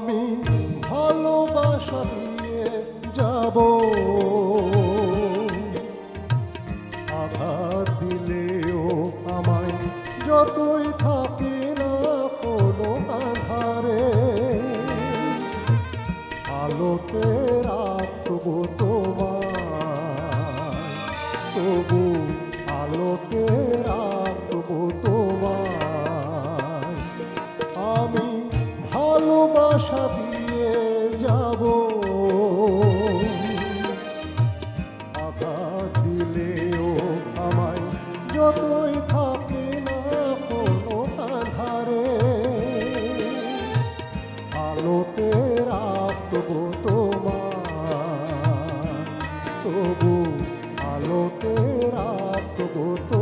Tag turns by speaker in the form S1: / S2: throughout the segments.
S1: আমি ভালোবাসা দিয়ে যাব। আঘাত দিলেও আমায় যতই থাকি না কোনো আধারে, আলোতে রাখব তো আলোতে রাখব তো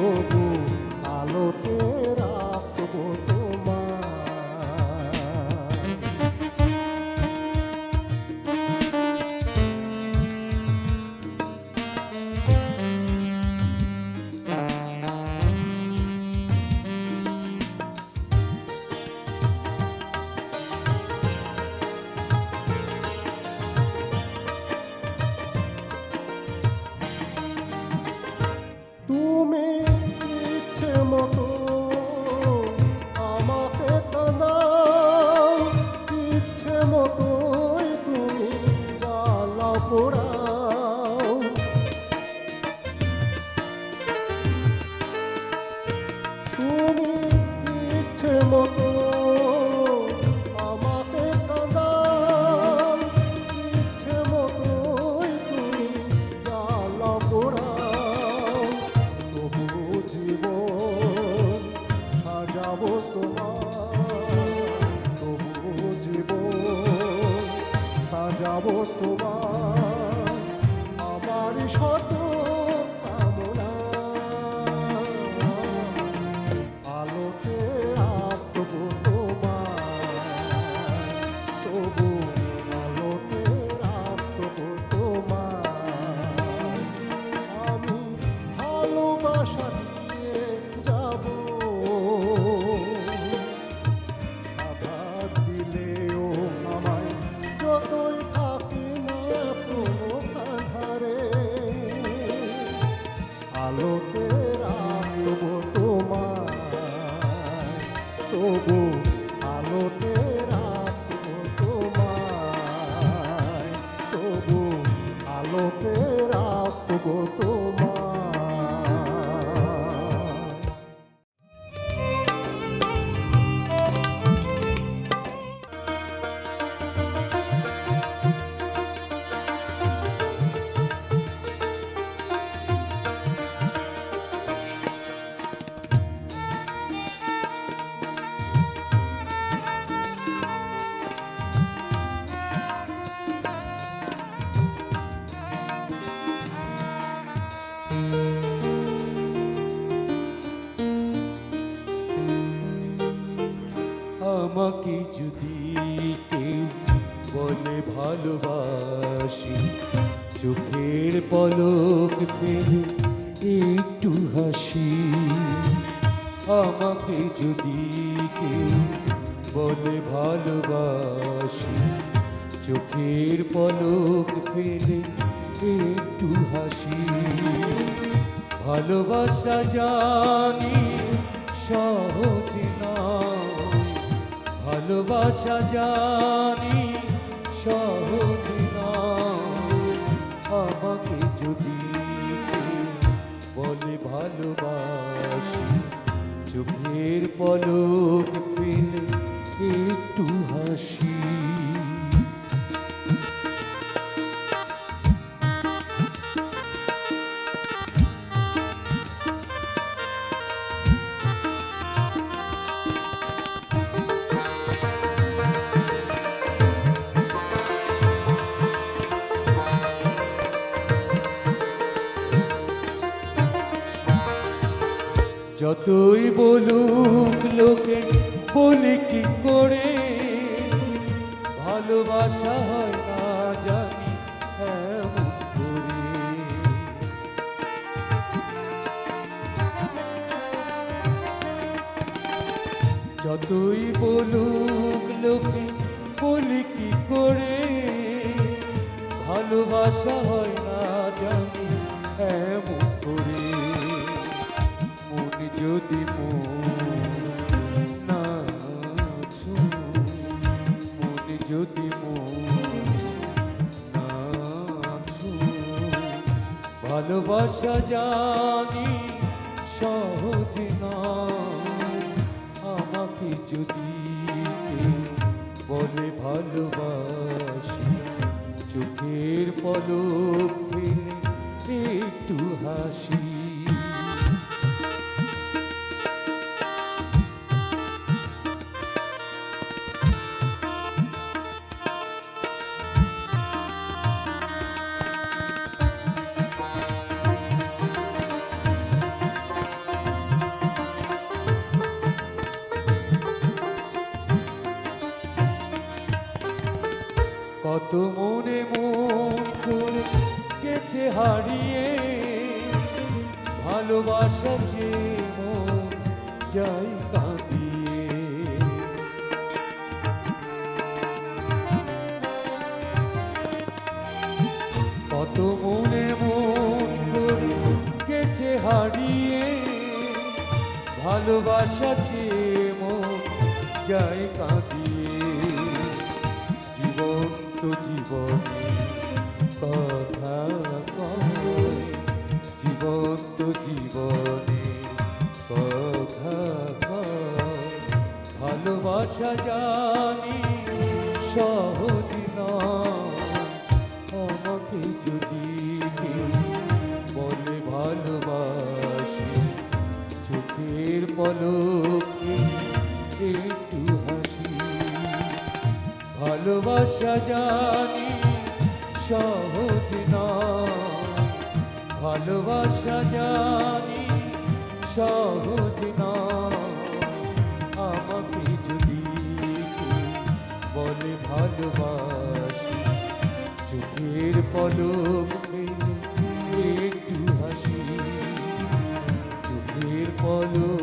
S1: sobre তবু আলোতে রাখব তোমায়। তবু আলোতে রাখব
S2: তোমায় একটু হাসি। আমাকে যদি কেউ বলে ভালোবাসি, চোখের পলক ফেলে একটু হাসি। ভালোবাসা জানি সহজ না ভালোবাসা জানি সহজ বলে ভালোবাসি। চোখের পলক ফেলে একটু হাসি। যতই বলুক লোকে, বলে কি করে? ভালোবাসা হয় না জানি করে। যতই বলুক লোকে, বলে কি করে? ভালোবাসা হয় না যদি না ছুঁয়, মন যদি না ছুঁয়, ভালোবাসা জানি সহজ না আমাকে যদি বলে ভালোবাসি চোখের পলক ভালোবাসা যে মন যাই কাঁদিয়ে জীবন্ত জীবনে কথা জীবন তো জীবনে কথা ভালোবাসা জানি পলকে একটু হাসি। ভালোবাসা জানি সহজ নয়। ভালোবাসা জানি সহজ নয়। আমাকে যদি বলে ভালোবাসি, চোখের পলক একটু হাসি। চোখের পলক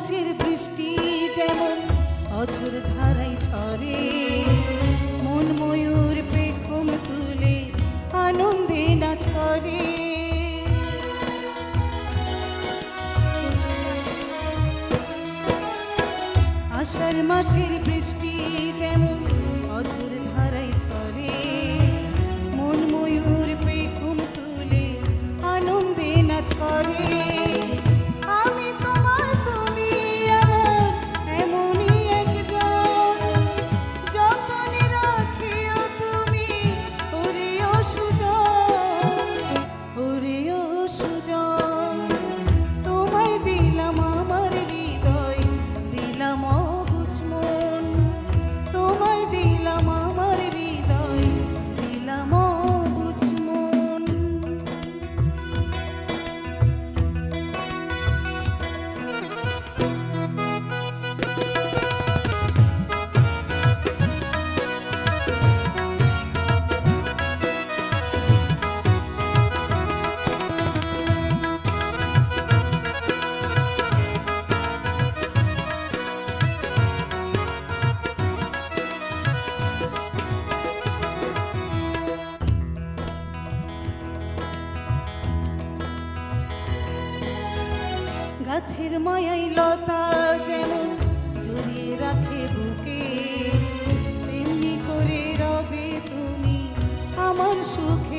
S3: খুশির বৃষ্টি con su quien.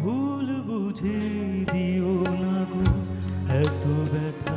S4: ভুল বুঝে দিও না গো এত ব্যথা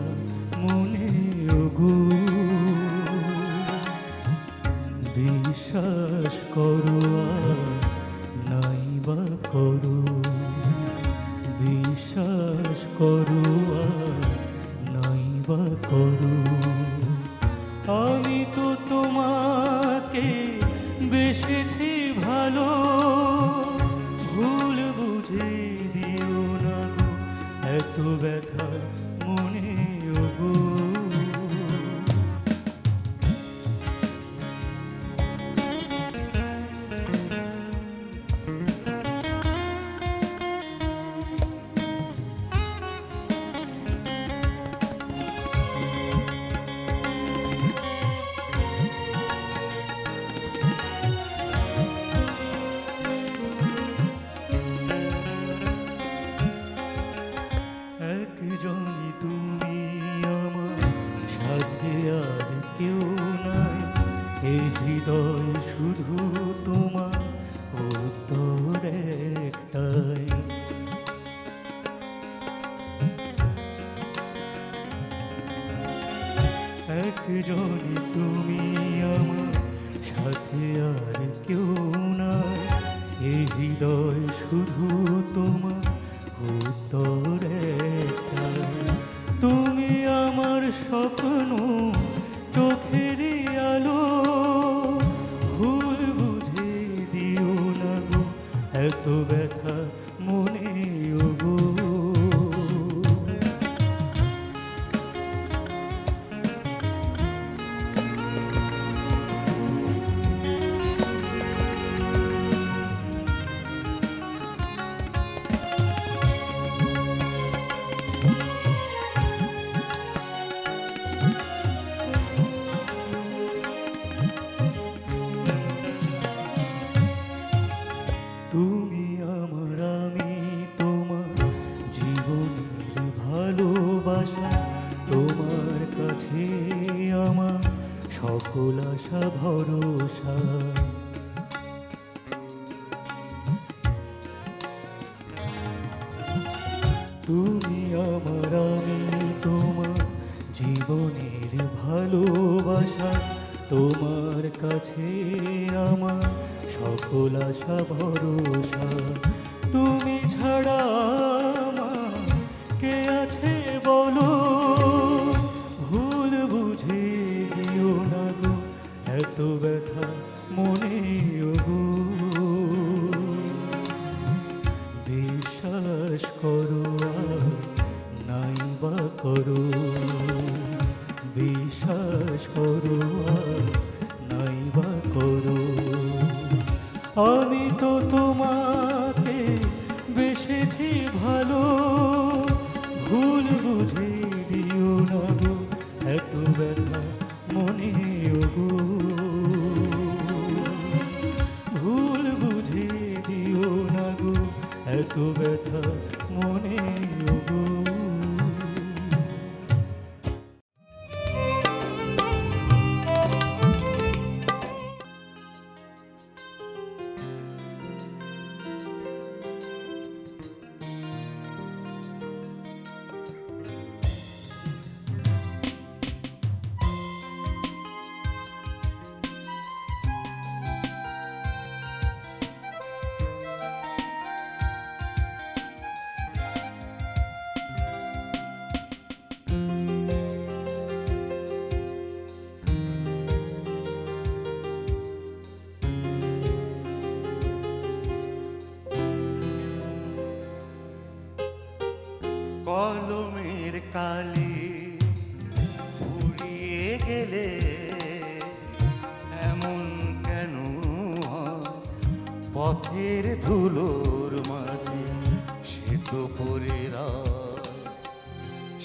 S4: love.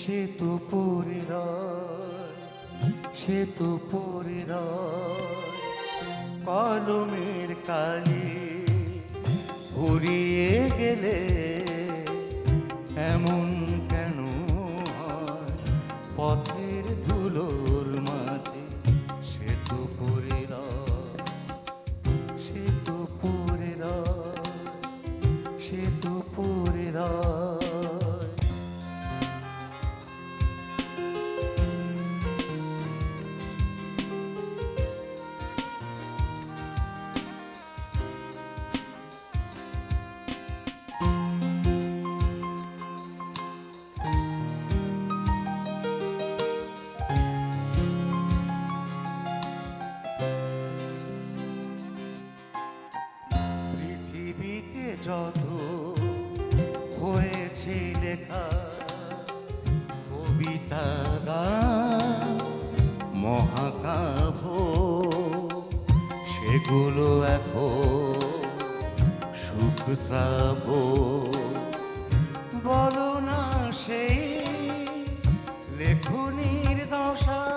S4: সেতু তো
S2: সেতু সে কলমের কালি ভরিয়ে গেলে এমন পৃথিবীতে যত হয়েছে লেখা কবিতা গান, মহাকাব্য, সেগুলো এখন সুখ শ্রাব। বলো না সেই লেখনির দশা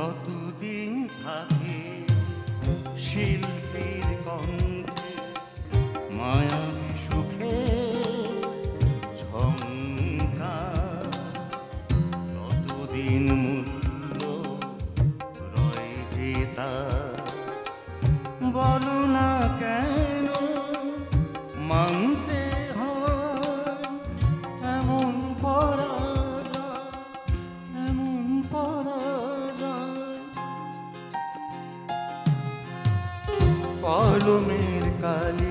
S2: Got কলমের কালি।